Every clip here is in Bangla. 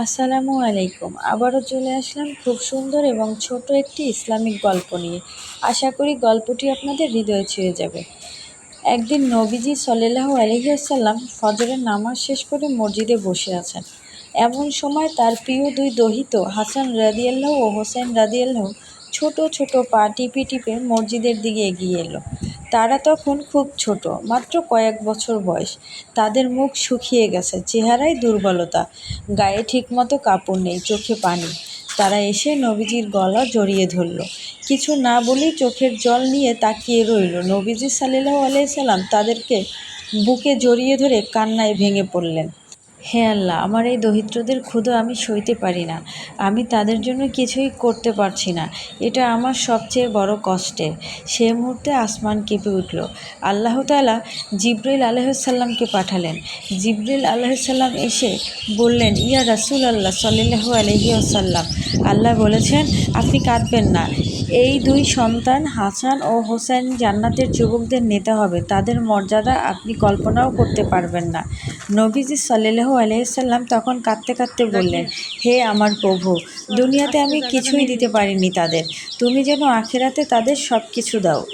আসসালামু আলাইকুম। আবারও চলে আসলাম খুব সুন্দর এবং ছোট একটি ইসলামিক গল্প নিয়ে। আশা করি গল্পটি আপনাদের হৃদয়ে ছুঁয়ে যাবে। একদিন নবীজি সাল্লাহ আলহিহাসাল্লাম ফজরের নামাজ শেষ করে মসজিদে বসে আছেন। এমন সময় তার প্রিয় দুই দহিত, হাসান রাদিয়াল্লাহ ও হোসেন রাদিয়াল্লাহ, ছোট ছোট পা টিপে টিপে মসজিদের দিকে এগিয়ে এলো। তারা তখন খুব ছোট, মাত্র কয়েক বছর বয়স। তাদের মুখ শুকিয়ে গেছে, চেহারায় দুর্বলতা। গায়ে ঠিকমতো কাপড় নেই, চোখে পানি। তারা এসে নবীজির গলা জড়িয়ে ধরল। কিছু না বলেই চোখের জল নিয়ে তাকিয়ে রইল। নবীজি সাল্লাহ আলাইসাল্লাম তাদেরকে বুকে জড়িয়ে ধরে কান্নায় ভেঙে পড়লেন। হে আল্লাহ, আমার এই দরিদ্রদের ক্ষুধা আমি সইতে পারি না। আমি তাদের জন্য কিছুই করতে পারছি না। এটা আমার সবচেয়ে বড় কষ্টের। সে মুহূর্তে আসমান কেঁপে উঠল। আল্লাহ তালা জিব্রাইল আলহাসাল্লামকে পাঠালেন। জিব্রাইল আলহাসাল্লাম এসে বললেন, ইয়া রাসুল আল্লাহ সাল্লাহ আলহি আসাল্লাম আল্লাহ বলেছেন, আপনি কাঁদবেন না। এই দুই সন্তান হাসান ও হোসেন জান্নাতের যুবকদের নেতা হবে। তাদের মর্যাদা আপনি কল্পনাও করতে পারবেন না। নবীজি সাল্লাহ আলহিসাল্লাম তখন কাঁদতে কাঁদতে বললেন হে আমার প্রভু দুনিয়াতে আমি কিছুই দিতে পারিনি তাদের। তুমি যেন আখেরাতে তাদের সব কিছু দাও।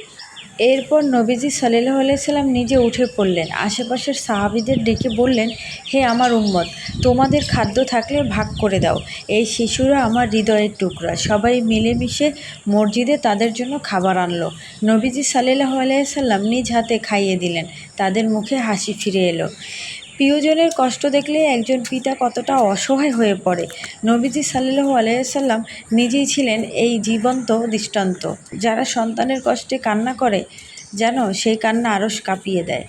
এরপর নবীজি সাল্লাহ আলাইসাল্লাম নিজে উঠে পড়লেন। আশেপাশের সাহাবিদের ডেকে বললেন হে আমার উম্মত তোমাদের খাদ্য থাকলে ভাগ করে দাও। এই শিশুরা আমার হৃদয়ের টুকরা। সবাই মিলেমিশে মসজিদে তাদের জন্য খাবার আনলো। নবীজি সাল্লাহ আলাইসাল্লাম নিজ হাতে খাইয়ে দিলেন। তাদের মুখে হাসি ফিরে এলো। প্রিয়জনের কষ্ট দেখলে একজন পিতা কতটা অসহায় হয়ে পড়ে। নবীজি সাল্লু আলাইসাল্লাম নিজেই ছিলেন এই জীবন্ত দৃষ্টান্ত। যারা সন্তানের কষ্টে কান্না করে, যেন সেই কান্না আরও কাঁপিয়ে দেয়।